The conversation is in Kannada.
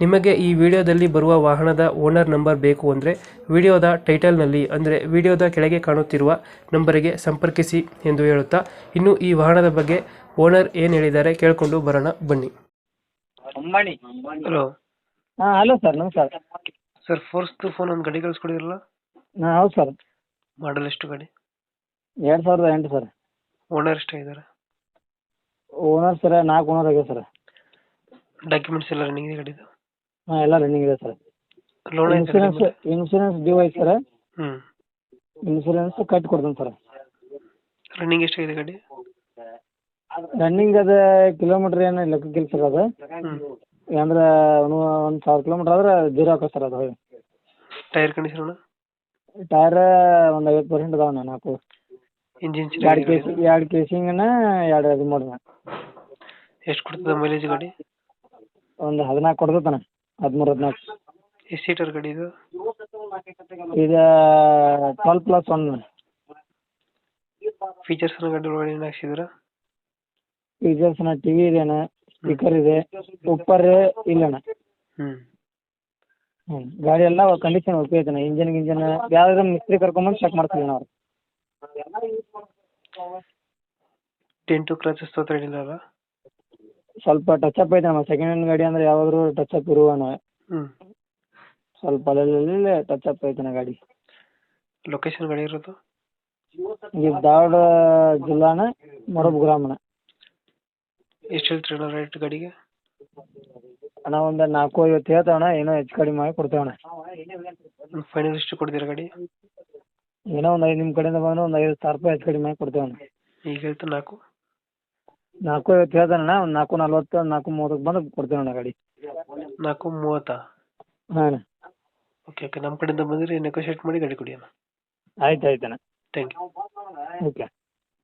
ನಿಮಗೆ ಈ ವಿಡಿಯೋದಲ್ಲಿ ಬರುವ ವಾಹನದ ಓನರ್ ನಂಬರ್ ಬೇಕು ಅಂದರೆ ವಿಡಿಯೋದ ಟೈಟಲ್ನಲ್ಲಿ ಅಂದರೆ ವಿಡಿಯೋದ ಕೆಳಗೆ ಕಾಣುತ್ತಿರುವ ನಂಬರಿಗೆ ಸಂಪರ್ಕಿಸಿ ಎಂದು ಹೇಳುತ್ತಾ ಇನ್ನು ಈ ವಾಹನದ ಬಗ್ಗೆ ಓನರ್ ಏನು ಹೇಳಿದ್ದಾರೆ ಕೇಳಿಕೊಂಡು ಬರೋಣ ಬನ್ನಿ. ಅಂಬಾನಿ. ಹಲೋ. ಹಾಂ ಹಲೋ ಸರ್ ನಮಸ್ಕಾರ. ಸರ್ ಫೋರ್ಸ್ ಫೋನ್ ಒಂದು ಗಡಿ ಕಳಿಸ್ಕೊಡಿರಲ್ಲ? ಹಾಂ ಹೌದು ಸರ್. ಮಾಡಲ್ ಎಷ್ಟು ಗಾಡಿ? ಎರಡು ಸಾವಿರದ ಎಂಟು ಸರ್. ಓನರ್ ಎಷ್ಟಾಗಿದ್ದಾರೆ ಓನರ್ ಸರ್ ನಾಲ್ಕು ಓನರ್ ಆಗಿದೆ ಸರ್. ಡಾಕ್ಯುಮೆಂಟ್ಸ್ ಎಲ್ಲ ರನ್ನಿಂಗ್ ಇದೆ ಗಾಡಿದು? ಹಾಂ ಎಲ್ಲ ರನ್ನಿಂಗ್ ಇದೆ sir loan insurance insurance due ಐತೆ ಸರ್ ಹ್ಞೂ ಇನ್ಸೂರೆನ್ಸ್ ಕಟ್ಟಿ ಕೊಡ್ತೀನಿ ಸರ್ ರನ್ನಿಂಗ್ ಎಷ್ಟಾಗಿದೆ ಗಾಡಿ? ರನ್ನಿಂಗ್ ಅದ ಕಿಲೋಮೀಟ್ರ್ ಏನು ಲೆಕ್ಕಕ್ಕಿಲ್ಲ ಸರ್ ಅದು. ಅಂದ್ರೆ ಒಂದು ಒಂದು ಸಾವಿರ ಕಿಲೋಮೀಟ್ರ್ ಆದ್ರೆ ಜೀರೋ ಹಾಕೋ ಸರ್ ಅದು. ಟೈರ್ ಕಂಡೀಷನ್ ಟೈರ್ ಒಂದು ಐವತ್ತು ಪರ್ಸೆಂಟ್ ಅದಾವೆ ನಾಲ್ಕು. ಇಂಜಿನ್ ಎರಡು ಕೆ ಸಿ ಎರಡು ಕೇಸಿಂಗನ ಎರಡು ಇದು ಮಾಡಿದೆ. ಎಷ್ಟು ಕೊಡ್ತದೆ ಮೈಲೇಜ್ ಗಾಡಿ? ಒಂದು ಹದಿನಾಲ್ಕು ಕೊಡ್ತಾನೆ ಹದಿಮೂರು ಹದಿನಾಲ್ಕು. ಎಷ್ಟು ಸೀಟರ್ ಗಾಡಿ ಇದು? ಇದು ಟ್ವೆಲ್ ಪ್ಲಸ್ ಒನ್ ಫೀಚರ್ಸ್ ಗಾಡಿ ಒಳಗಡೆ ಏನು ಹಾಕ್ಸಿದ್ದೀರಾ? ಫೀಚರ್ಸ್ನ ಟಿ ವಿ ಇದೆನ ಸ್ಪೀಕರ್ ಇದೆ. ಉಪ್ಪರ್ ಇಲ್ಲಣ್ಣ ಹ್ಮ್. ಹ್ಞೂ ಗಾಡಿ ಎಲ್ಲ ಕಂಡೀಷನ್ ಓಕೆ ಐತಣ್ಣ ಇಂಜನ್ ಗಿಂಜನ್ ಯಾವ್ದಾದ್ರು ಮಿಸ್ತ್ರಿ ಕರ್ಕೊಂಬಂದು ಚೆಕ್ ಮಾಡ್ತೀವಿ ನಾವು ಟೆಂಟು ಕ್ರಾಚಸ್ ಹತ್ರ ಏನಿಲ್ಲ ಅಲ್ಲ? ಸ್ವಲ್ಪ ಟಚ್ ಅಪ್ ಐತೆ ನಮ್ಮ ಸೆಕೆಂಡ್ ಹ್ಯಾಂಡ್ ಗಾಡಿ ಅಂದ್ರೆ ಯಾವಾಗಲೂ ಟಚ್ ಅಪ್ ಇರುವಣ ಹ್ಞೂ ಸ್ವಲ್ಪ ಅಲ್ಲಲ್ಲಿ ಟಚ್ ಅಪ್ ಐತಣ್ಣ ಗಾಡಿ. ಲೊಕೇಶನ್ ಗಾಡಿ ಇರೋದು? ಇದು ಧಾರವಾಡ ಜಿಲ್ಲಾನ ಮೊರಬ್ ಗ್ರಾಮನ. ಎಷ್ಟು ಹೇಳ್ತೀರಣ್ಣ ರೇಟ್ ಗಾಡಿಗೆ? ಅಣ್ಣ ಒಂದು ನಾಲ್ಕು ಐವತ್ತು ಹೇಳ್ತಾವಣ ಏನೋ ಹೆಚ್ಚು ಕಡಿಮೆ ಮಾಡಿ ಕೊಡ್ತೇವಣ್ಣ ಫೈನಲ್ ಎಷ್ಟು ಕೊಡ್ತೀರಾ ಗಾಡಿ? ಏನೋ ಒಂದು ಐದು ನಿಮ್ಮ ಕಡೆಯಿಂದ ಬಂದ್ರೆ ಒಂದು ಐದು ಸಾವಿರ ರೂಪಾಯಿ ಹೆಚ್ಚು ಕಡಿಮೆ ಮಾಡಿ ಕೊಡ್ತೇವಣ್ಣ ಈಗ ಹೇಳ್ತಾ ನಾಲ್ಕು. ನಾಲ್ಕು ಐವತ್ತು ಹೇಳ್ತಾನಣ್ಣ ಒಂದು ನಾಲ್ಕು ನಲ್ವತ್ತು ನಾಲ್ಕು ಮೂವತ್ತಕ್ಕೆ ಬಂದು ಕೊಡ್ತೇವಣ್ಣ ಗಾಡಿ. ನಾಲ್ಕು ಮೂವತ್ತಾ? ಹಾಂ ಅಣ್ಣ. ಓಕೆ ಓಕೆ ನಮ್ಮ ಕಡೆಯಿಂದ ಬಂದರೆ ನೆಗೋಷಿಯೇಟ್ ಮಾಡಿ ಗಾಡಿ ಕೊಡಿ ಅಣ್ಣ. ಆಯ್ತು ಆಯ್ತಣ್ಣ. Thank you okay